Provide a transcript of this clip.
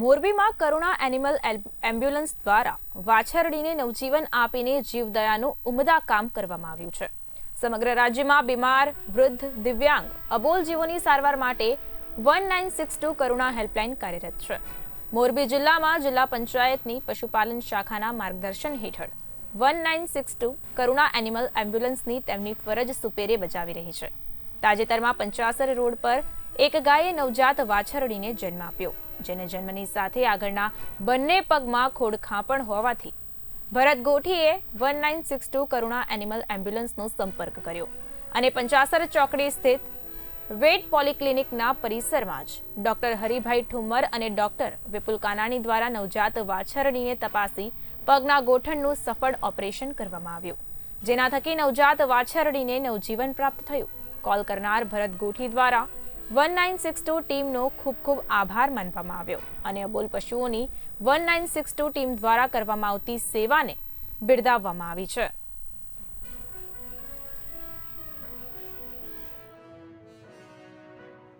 મોરબીમાં કરુણા animal ambulance દ્વારા વાછરડીને નવજીવન આપીને જીવદયાનું ઉમદા કામ કરવામાં આવ્યું છે. સમગ્ર રાજ્યમાં બીમાર, વૃદ્ધ, દિવ્યાંગ, અબોલ જીવોની સારવાર માટે one nine six two Karuna helpline કાર્યરત છે. મોરબી જિલ્લામાં જિલ્લા પંચાયતની પશુપાલન શાખાના માર્ગદર્શન હેઠળ one nine six two Karuna animal એમ્બ્યુલન્સની તેમની ફરજ સુપેરે બજાવી રહી છે. તાજેતરમાં પંચાસર રોડ પર એક ગાયે નવજાત વાછરડીને જન્મ આપ્યો. જેને જન્મની સાથે આગળના બંને પગમાં ખોડખાં પણ હોવાથી Bharat ગોઠીએ one nine six two Karuna animal એમ્બ્યુલન્સનો સંપર્ક કર્યો અને પંચાસર ચોકડી સ્થિત વેટ પોલિક્લિનિકના પરિસરમાં જ ડોક્ટર હરિભાઈ ઠુમ્મર અને ડોક્ટર વિપુલ કાનાણી દ્વારા નવજાત વાછરડીને તપાસી પગના ગોઠણનું સફળ ઓપરેશન કરવામાં આવ્યું. જેના થકી નવજાત વાછરડીને નવજીવન પ્રાપ્ત થયું. કોલ કરનાર ભરત ગોઠી દ્વારા વન નાઇન સિક્સ ટુ ટીમનો ખૂબ ખૂબ આભાર માનવામાં આવ્યો અને અબોલ પશુઓની one nine six two team દ્વારા કરવામાં આવતી સેવાને બિરદાવવામાં આવી છે.